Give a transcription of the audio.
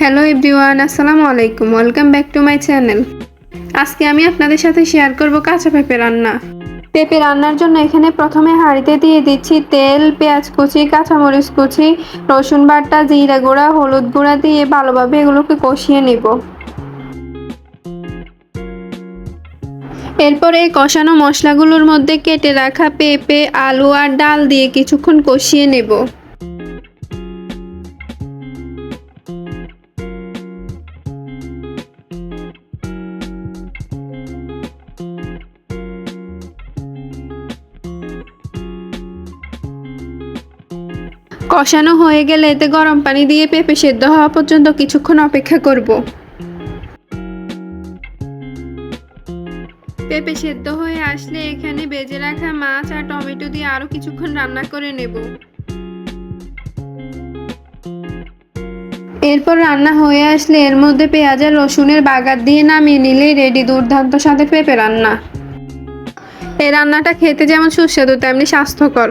Hello everyone আসসালামু আলাইকুম। Welcome back to my channel আজকে আমি আপনাদের সাথে শেয়ার করব কাঁচা পেঁপে রান্না। পেঁপে রান্নার জন্য এখানে প্রথমে হাঁড়িতে দিয়ে দিচ্ছি তেল, পেঁয়াজ কুচি, কাঁচামরিচ কুচি, রসুন বাটা, জিরা গুঁড়া, হলুদ গুঁড়া দিয়ে ভালোভাবে এগুলোকে কষিয়ে নিব। এরপর এই কষানো মশলাগুলোর মধ্যে কেটে রাখা পেঁপে, আলু আর ডাল দিয়ে কিছুক্ষণ কষিয়ে নেব। কষানো হয়ে গেলে এতে গরম পানি দিয়ে পেঁপে সেদ্ধ হওয়া পর্যন্ত কিছুক্ষণ অপেক্ষা করব। পেঁপে সেদ্ধ হয়ে আসলে এখানে বেজে রাখা মাছ আর টমেটো দিয়ে আরও কিছুক্ষণ রান্না করে নেব। এরপর রান্না হয়ে আসলে এর মধ্যে পেঁয়াজ আর রসুনের বাগার দিয়ে নামিয়ে নিলেই রেডি দুর্দান্ত সাথে পেঁপে রান্না। এই রান্নাটা খেতে যেমন সুস্বাদু, তেমনি স্বাস্থ্যকর।